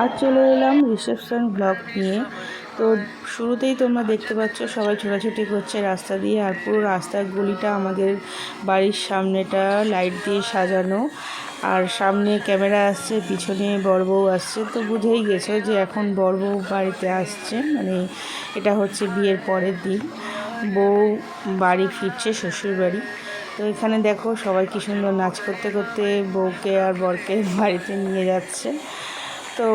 আর চলে এলাম reception blog নিয়ে। তো শুরুতেই তোমরা দেখতে পাচ্ছ, সবাই ছোটাছুটি করছে রাস্তা দিয়ে আর পুরো রাস্তার গলিটা আমাদের বাড়ির সামনেটা লাইট দিয়ে সাজানো। আর সামনে ক্যামেরা আসছে, পিছনে বড় বউ আসছে। তো বুঝেই গেছো যে এখন বড় বউ বাড়িতে আসছে মানে এটা হচ্ছে বিয়ের পরের দিন। বউ বাড়ি ফিরছে শ্বশুর বাড়ি। তো এখানে দেখো সবাই কি সুন্দর নাচ করতে করতে বউকে আর বরকে বাড়িতে নিয়ে যাচ্ছে। তো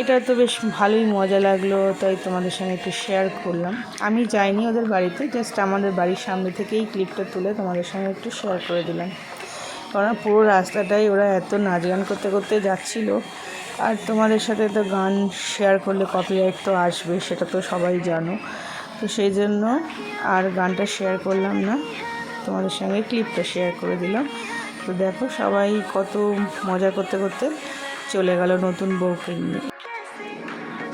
এটা তো বেশ ভালোই মজা লাগল, তাই তোমাদের সঙ্গে একটু শেয়ার করলাম। আমি যাইনি ওদের বাড়িতে জাস্ট আমাদের বাড়ির সামনে থেকেই ক্লিপটা তুলে তোমাদের সঙ্গে একটু শেয়ার করে দিলাম। কারণ পুরো রাস্তাটাই ওরা এত নাচ গান করতে করতে যাচ্ছিল। আর তোমাদের সাথে তো গান শেয়ার করলে কপিরাইট তো আসবে, সেটা তো সবাই জানো। তো সেই জন্য আর গানটা শেয়ার করলাম না, তোমাদের সঙ্গে ক্লিপটা শেয়ার করে দিলাম। তো দেখো সবাই কত মজা করতে করতে চলে গেল নতুন বউকে নিয়ে।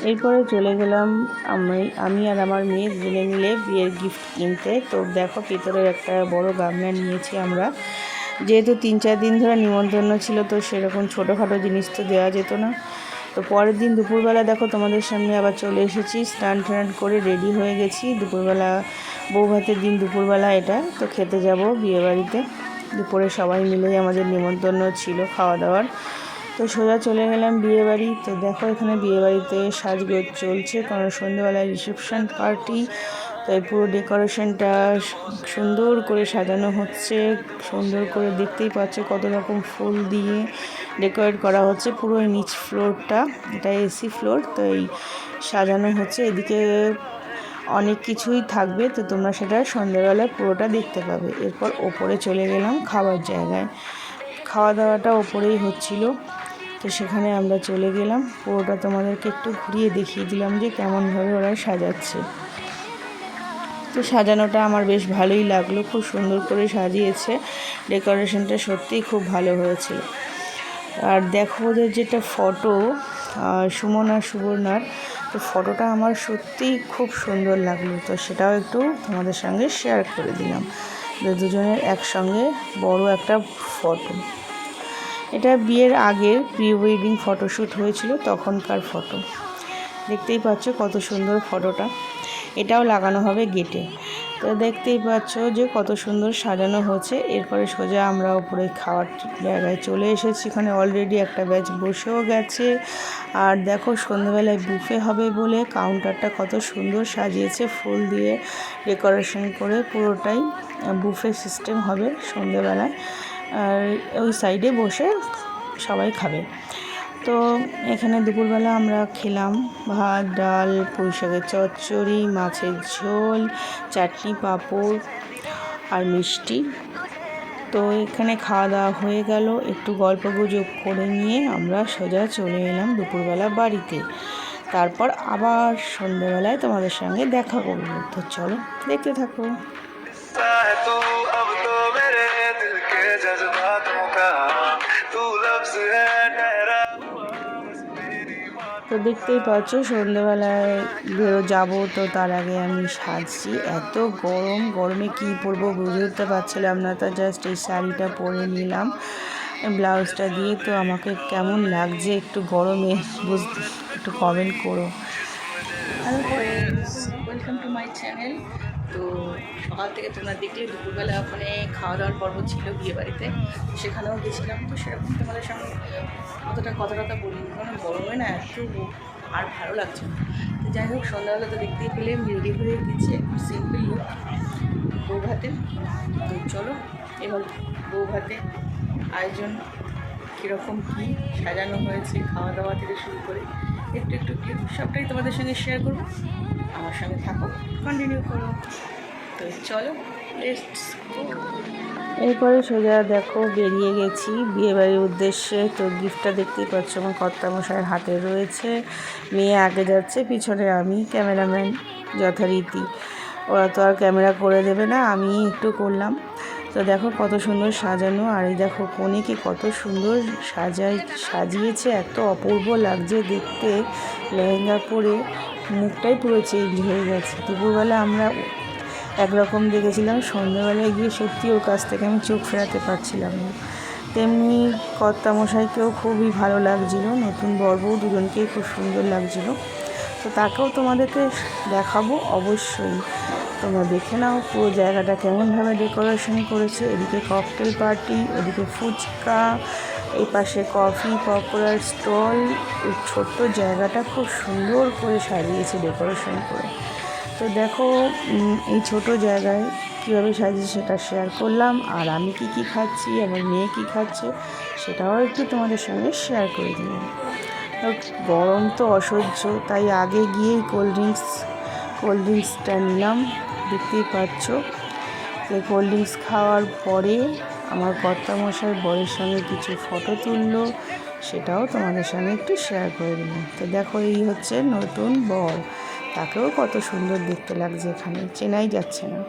এরপরে চলে গেলাম আমি আমি আর আমার মেয়ে দুজনে মিলে বিয়ের গিফট কিনতে। তো দেখো ভিতরের একটা বড় গামলা নিয়েছি আমরা। যেহেতু তিন চার দিন ধরে নিমন্ত্রণ ছিল, তো সেরকম ছোটোখাটো জিনিস তো দেওয়া যেত না। তো পরের দিন দুপুরবেলা দেখো তোমাদের সামনে আবার চলে এসেছি, স্নান টান করে রেডি হয়ে গেছি। দুপুরবেলা বউ ভাতের দিন দুপুরবেলা এটা। তো খেতে যাব বিয়েবাড়িতে। দুপুরে সবাই মিলেই আমাদের নিমন্ত্রণ ছিল খাওয়া দাওয়ার। তো সোজা চলে গেলাম বিয়েবাড়ি। তো দেখো এখানে বিয়েবাড়িতে সাজগোজ চলছে। কারণ সন্ধ্যেবেলায় রিসেপশন পার্টি তাই পুরো ডেকোরেশনটা সুন্দর করে সাজানো হচ্ছে। সুন্দর করে দেখতেই পাচ্ছে কত রকম ফুল দিয়ে ডেকোরেট করা হচ্ছে পুরো নিচ ফ্লোরটা এটা এসি ফ্লোর তো এই সাজানো হচ্ছে। এদিকে অনেক কিছুই থাকবে, তো তোমরা সেটা সন্ধ্যেবেলায় পুরোটা দেখতে পাবে। এরপর ওপরে চলে গেলাম খাবার জায়গায়। খাওয়া দাওয়াটা ওপরেই হচ্ছিল। তো সেখানে আমরা চলে গেলাম। পুরোটা তোমাদেরকে একটু ঘুরিয়ে দেখিয়ে দিলাম যে কেমনভাবে ওরা সাজাচ্ছে। তো সাজানোটা আমার বেশ ভালোই লাগল, খুব সুন্দর করে সাজিয়েছে। ডেকোরেশনটা সত্যিই খুব ভালো হয়েছিল। আর দেখো ওদের যেটা ফটো সুমন আর সুবর্ণার, তো ফটোটা আমার সত্যিই খুব সুন্দর লাগল। তো সেটাও একটু তোমাদের সঙ্গে শেয়ার করে দিলাম। দুজনের একসঙ্গে বড় একটা ফটো। এটা বিয়ের আগের প্রি ওয়েডিং ফটোশ্যুট হয়েছিল, তখনকার ফটো। দেখতেই পাচ্ছ কত সুন্দর ফটোটা। এটাও লাগানো হবে গেটে। তো দেখতেই পাচ্ছ যে কত সুন্দর সাজানো হচ্ছে এরপরে সোজা আমরা ওপরে খাওয়ার জায়গায় চলে এসেছি। এখানে অলরেডি একটা ব্যাচ বসেও গেছে। আর দেখো সন্ধ্যাবেলায় বুফে হবে বলে কাউন্টারটা কত সুন্দর সাজিয়েছে ফুল দিয়ে ডেকোরেশন করে। পুরোটাই বুফে সিস্টেম হবে সন্ধ্যেবেলায়। ওই সাইডে বসে সবাই খাবে। তো এখানে দুপুরবেলা আমরা খেলাম ভাত, ডাল পুঁই শাকের চচ্চড়ি, মাছের ঝোল, চাটনি, পাঁপড় আর মিষ্টি। তো এখানে খাওয়া দাওয়া হয়ে গেল। একটু গল্প গুজব করে নিয়ে আমরা সোজা চলে এলাম দুপুরবেলা বাড়িতে। তারপর আবার সন্ধ্যেবেলায় তোমাদের সঙ্গে দেখা করব। তো চলো, দেখতে থাকো। দেখতেই পাচ্ছ সন্ধ্যেবেলায় যাব তো তার আগে আমি সাজছি। এত গরম, গরমে কি পরবো বুঝে উঠতে পারছিলাম না, তা জাস্ট এই শাড়িটা পরে নিলাম। ব্লাউজটা দিয়ে তো আমাকে কেমন লাগছে একটু গরমে বুঝতে একটু কমেন্ট করো। Hello welcome to my channel তো সকাল থেকে তোমরা দেখলে দুপুরবেলা ওখানে খাওয়া দাওয়ার পর্ব ছিল বিয়ে বাড়িতে সেখানেও গেছিলাম, তো সেরকম তোমাদের সঙ্গে অতটা কথা টথা বলিনি। কারণ গরমে না এত আর ভালো লাগছে না। তো যাই হোক, সন্ধ্যাবেলা তো দেখতেই পেলে রেডি হয়ে গেছে সিম্পল লুক বউ ভাতে তো চলো এবার বউ ভাতে আয়োজন কীরকম কী সাজানো হয়েছে খাওয়া দাওয়া থেকে শুরু করে একটু একটু ক্লিপ সবটাই তোমাদের সঙ্গে শেয়ার করব। আমার সঙ্গে থাকো। কন্টিনিউ করো। তো চলো এরপরে সোজা দেখো বেরিয়ে গেছি। বিয়েবাড়ির উদ্দেশ্যে তো গিফটটা দেখতেই পাচ্ছ আমার কর্তামশাইয়ের হাতে রয়েছে। মেয়ে আগে যাচ্ছে পিছনে আমি ক্যামেরাম্যান যথারীতি। ওরা তো আর ক্যামেরা করে দেবে না আমি একটু করলাম। তো দেখো কত সুন্দর সাজানো, আর এই দেখো কনেকে কত সুন্দর সাজাই সাজিয়েছে, এত অপূর্ব লাগছে দেখতে। লেহেঙ্গা পরে মুখটাই পুরো চেঞ্জ হয়ে গেছে। দুপুরবেলা আমরা একরকম দেখেছিলাম, সন্ধ্যাবেলায় গিয়ে সত্যি ওর কাছ থেকে আমি চোখ ফেরাতে পারছিলাম না। তেমনি কর্তামশাইকেও খুবই ভালো লাগছিল, নতুন বর্বউ দুজনকেই খুব সুন্দর লাগছিল। তো তাকেও তোমাদেরকে দেখাবো অবশ্যই। তোমরা দেখে নাও পুরো জায়গাটা কেমনভাবে ডেকোরেশন করেছে। এদিকে ককটেল পার্টি ওদিকে ফুচকা, এই পাশে কফি পকোড়ার স্টল এই ছোট্ট জায়গাটা খুব সুন্দর করে সাজিয়েছে ডেকোরেশন করে। তো দেখো এই ছোট জায়গায় কীভাবে সাজিয়েছে সেটা শেয়ার করলাম। আর আমি কি কি খাচ্ছি, আমার মেয়ে কি খাচ্ছে, সেটাও একটু তোমাদের সঙ্গে শেয়ার করে দিলাম গরম তো অসহ্য, তাই আগে গিয়েই কোল্ড ড্রিঙ্কস কোল্ড ড্রিঙ্কসটা নিলাম। দেখতেই পাচ্ছ। তো কোল্ড ড্রিঙ্কস খাওয়ার পরে আমার কর্তামশাই বরের সঙ্গে কিছু ফটো তুললো, সেটাও তোমাদের সঙ্গে একটু শেয়ার করে দিলাম। তো দেখো, এই হচ্ছে নতুন বর। তাকেও কত সুন্দর দেখতে লাগছে এখানে, চেনাই যাচ্ছে না।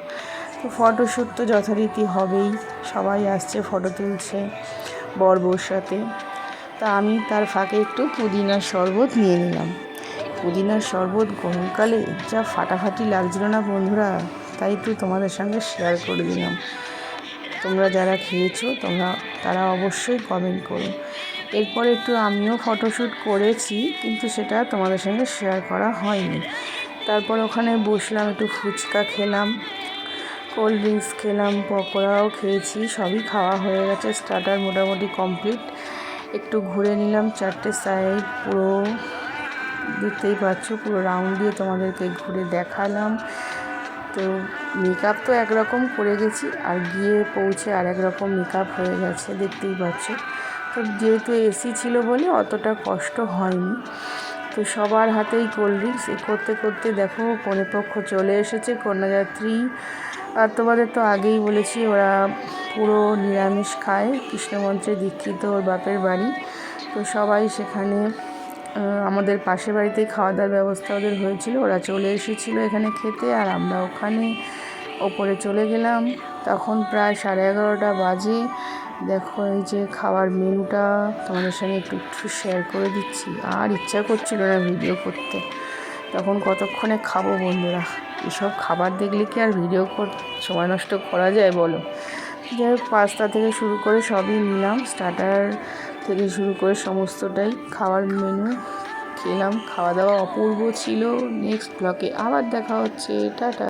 তো ফটোশ্যুট তো যথারীতি হবেই, সবাই আসছে ফটো তুলছে বর বউর সাথে। তা আমি তার ফাঁকে একটু পুদিনার শরবত নিয়ে নিলাম। পুদিনার শরবত গরমকালে যা ফাটাফাটি লাগছিল না বন্ধুরা, তাই একটু তোমাদের সঙ্গে শেয়ার করে দিলাম। তোমরা যারা খেয়েছো, তোমরা, তারা অবশ্যই কমেন্ট করো। এরপর একটু আমিও ফটোশ্যুট করেছি, কিন্তু সেটা তোমাদের সঙ্গে শেয়ার করা হয়নি। তারপর ওখানে বসলাম, একটু ফুচকা খেলাম কোল্ড ড্রিঙ্কস খেলাম, পকোড়াও খেয়েছি, সবই খাওয়া হয়ে গেছে স্টার্টার মোটামুটি কমপ্লিট একটু ঘুরে নিলাম, চারটে সাইড পুরো দেখতেই পাচ্ছ, পুরো রাউন্ড দিয়ে তোমাদেরকে ঘুরে দেখালাম। তো মেকআপ তো একরকম করে গেছি, আর গিয়ে পৌঁছে আর এক রকম মেকআপ হয়ে গেছে, দেখতেই পাচ্ছ। তো যেহেতু এসি ছিল বলে অতটা কষ্ট হয়নি, তো সবার হাতেই কোল্ড ড্রিঙ্কস করতে করতে দেখো কনেপক্ষ চলে এসেছে, কন্যাযাত্রী। আর তোমাদের তো আগেই বলেছি, ওরা পুরো নিরামিষ খায়, কৃষ্ণমন্ত্রে দীক্ষিত ওর বাপের বাড়ি। তো সবাই সেখানে আমাদের পাশের বাড়িতেই খাওয়া দাওয়ার ব্যবস্থা ওদের হয়েছিল। ওরা চলে এসেছিল এখানে খেতে আর আমরা ওখানে ওপরে চলে গেলাম। তখন প্রায় সাড়ে এগারোটা বাজে। দেখো এই যে খাওয়ার মেনুটা তোমাদের সঙ্গে একটু একটু শেয়ার করে দিচ্ছি। আর ইচ্ছা করছিল না ভিডিও করতে। তখন কতক্ষণে খাব বন্ধুরা? এসব খাবার দেখলে কি আর ভিডিও সময় নষ্ট করা যায় বলো? যাই হোক, পাস্তা থেকে শুরু করে সবই নিলাম। স্টার্টার থেকে শুরু করে সমস্তটাই খাওয়ার মেনু খেলাম। খাওয়া দাওয়া অপূর্ব ছিল। নেক্সট ব্লকে আবার দেখা হচ্ছে। টাটা